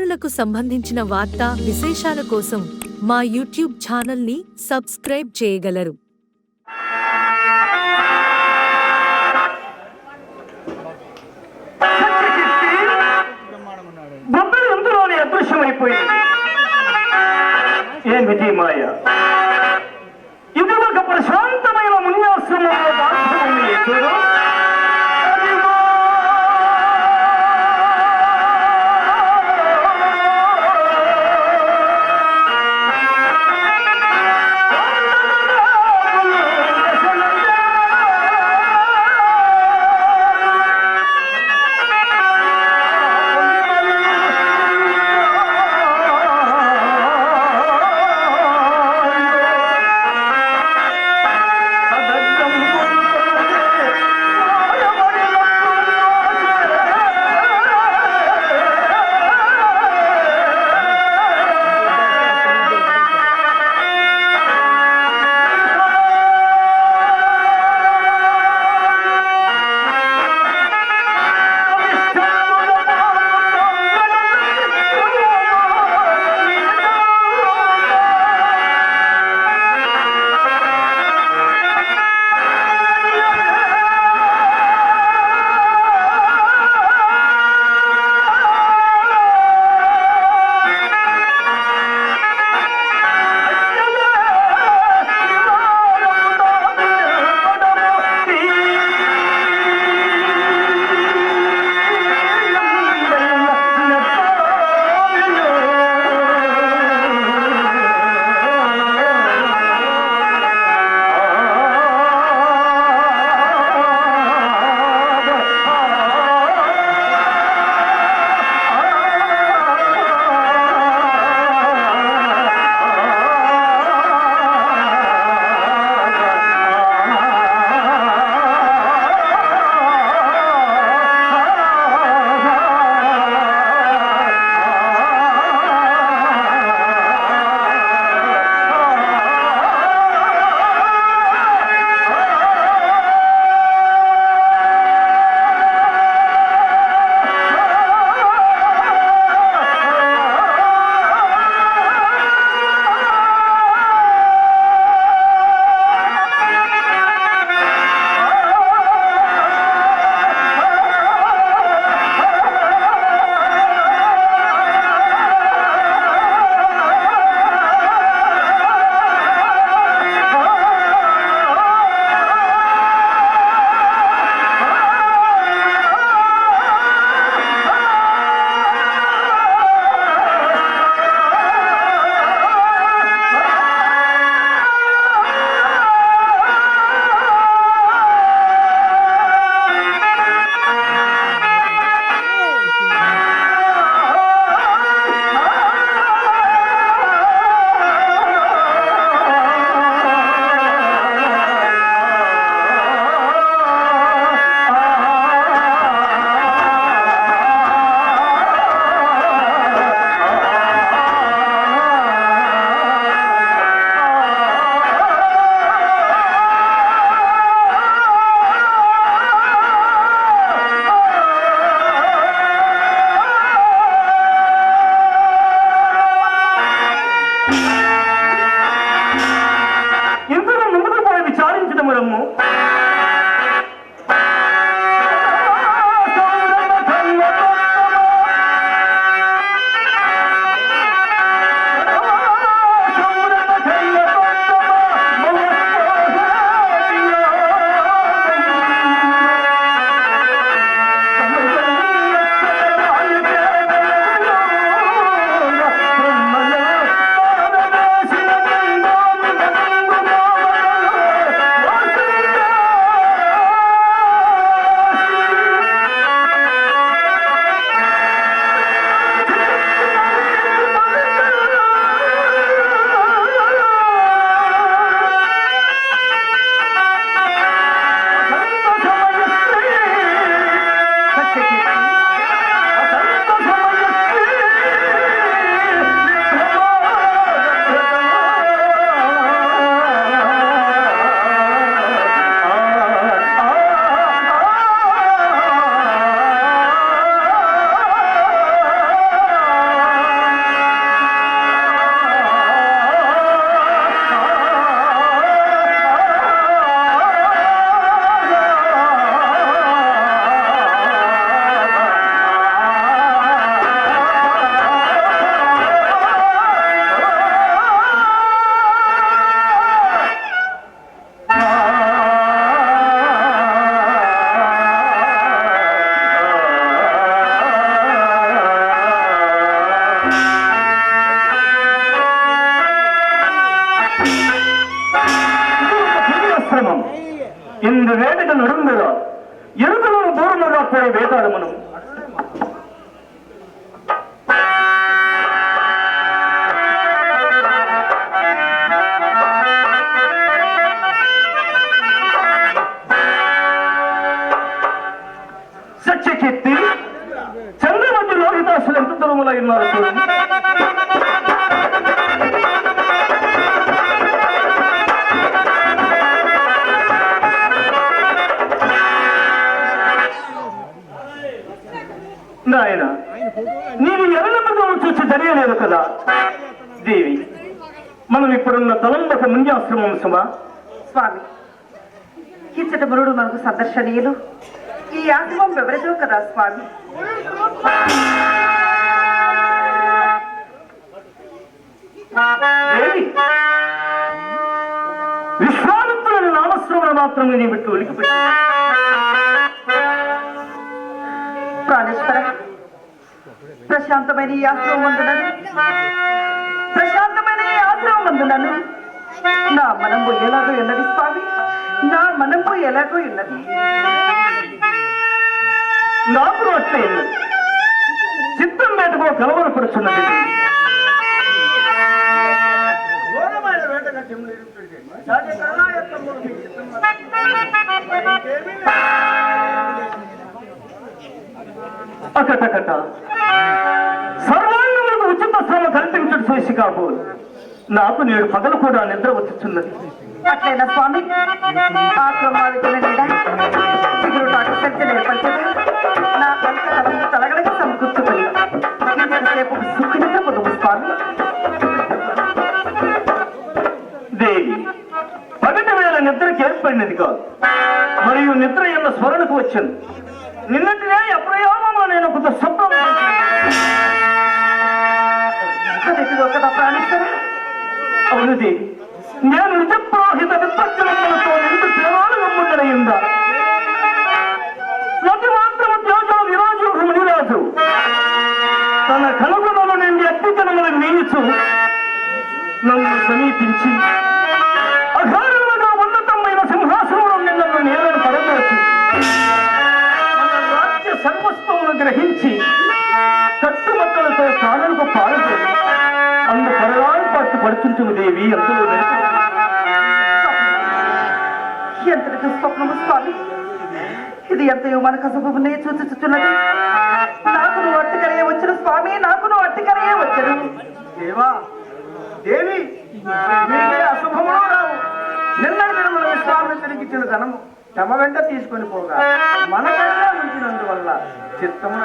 చిన్నారులకు సంబంధించిన వార్తా విశేషాల కోసం మా యూట్యూబ్ ఛానల్ని సబ్స్క్రైబ్ చేయగలరు. బొబ్బరి అదృశ్యమైపోయింది ఏమిటి మాయ? ఇది ఒక ప్రశాంతమైన మున్యాశ్రమంలో ఇందు వేటకు నడుంగుగా ఎరుకలను దూరముగా పోయి వేటాడమను సత్యకీర్తి చంద్రమతి లోహితాసులు ఎంత దూరములో ఉన్నారు ముంజాశ్రమం సుమా. స్వామి ఇచ్చట మురుడు మనకు సందర్శనీయులు. ఈ ఆశ్రమం ఎవరిదో కదా స్వామి? దేవి విశ్వామిత్రుని నామశ్రవణ మాత్రమే నీ బిట్టు ఒలికిపెట్టి ప్రాణేశ్వర ప్రశాంతమైన ఈ ఆశ్రమం అందునను ప్రశాంతమైన ఈ ఆశ్రమం అందునను నా మనము ఎలాగో ఉన్నది స్వామి? నా మనము ఎలాగో ఉన్నది. నాకు అట్లే చిత్తం మీదకో కలవరపడుచున్నది. అకటకట. సర్వాంగములకు ఉచిత శ్రమ కల్పించడం చేసి కాబోలు నాకు నేడు పగలు కూడా నిద్ర వచ్చుచున్నది. అట్లైనా స్వామి ఆశ్రమాలకు నిండా చిగురు నాకు నా కంట తలంపు సమకూర్చుకొని ఇంతసేపు సుఖనిద్ర పొదువు స్వామి. దేవి పగటి వేళ నిద్రకి ఏర్పడినది కాదు. మరియు నిద్ర ఎన్న స్మరణకు వచ్చింది. నిన్నటినే అప్రయోగమా నేను కొంత శబ్దం అదిటిదో కదా ప్రాణేశ్వర అవును దేవి నేను నిజప్రోహిత విపచ్చనములతో నిండు పట్టు దేవి ఎంతలో ఎంతటి దుస్వప్నము స్వామి. ఇది ఎంతయో మన కసబునే చూచుచున్నది నాకు నువ్వు అట్టుకరయే వచ్చిన స్వామి నాకు నువ్వు అట్టుకరయే వచ్చను దేవా దేవి అశుభములు రావు. నిన్నటి ఇచ్చిన ధనము తమ వెంట తీసుకొని పోగా. మన కన్నా ఉంచినందువల్ల చిత్తమున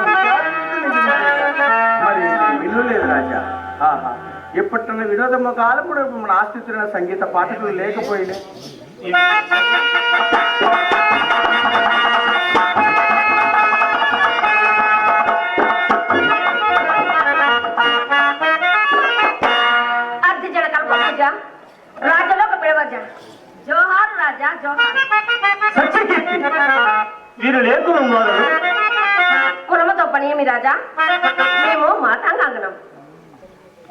మరి విను లేదు రాజా? ఆహా. ఇప్పటిన్న వినోదము కాలప్పుడు మన ఆస్తితున్న సంగీత పాఠకులు లేకపోయినా. రాజలోక పిడవజ జోహార్ రాజా జోహార్. వారు కులమతో పని ఏమి రాజా. మేము మాతాంగాంగనం.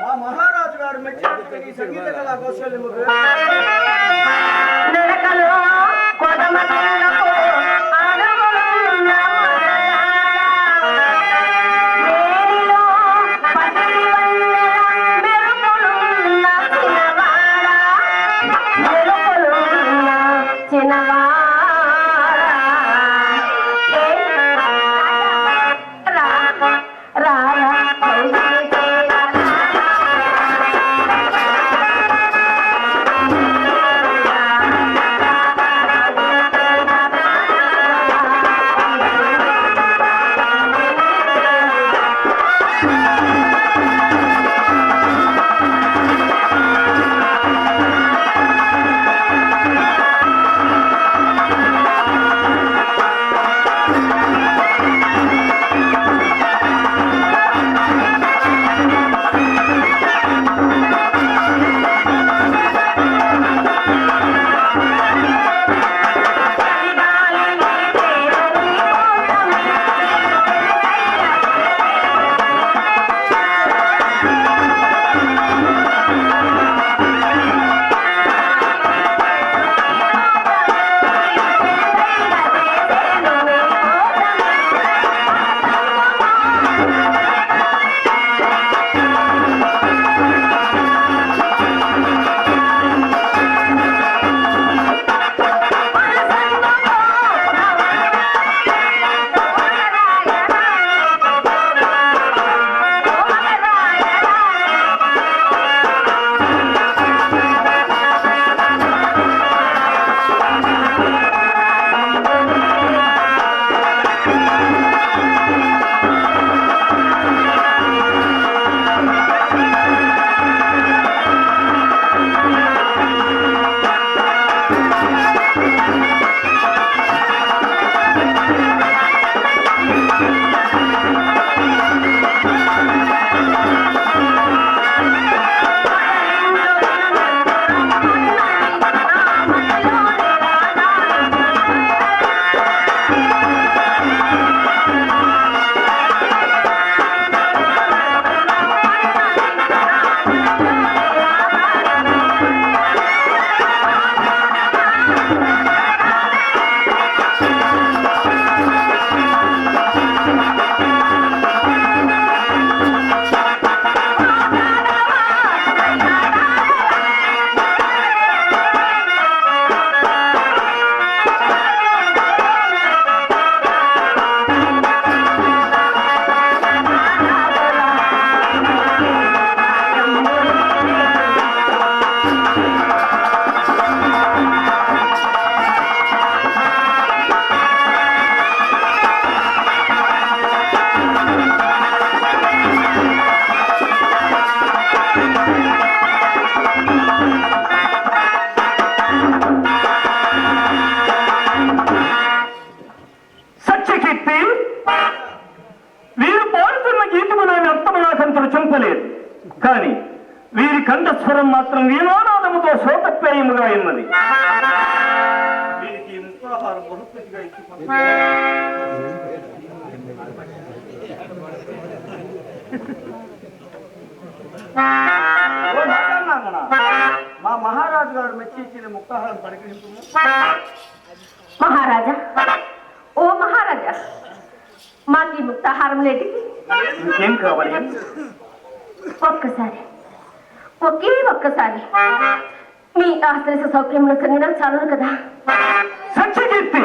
మా మహారాజు గారు మెచ్చిన సంగీత కళా కౌశల్యము చెప్పలేదు కానీ వీరి కంఠస్వరం మాత్రం వీణానాదముతో శోతప్రాయముగా ఉన్నది. మా మహారాజు గారు మెచ్చి ఇచ్చిన ముక్తాహారం పరిగ్రహింపు మహారాజా ఓ మహారాజా మాకు ఈ ముక్తాహారం లేటికి ఇంకేం కావాలి? ఒక్కసారి. ఒకే ఒక్కసారి. మీ ఆశ్రయ సౌకర్యంలో సంగిన చాలు కదా? సత్యకీర్తి!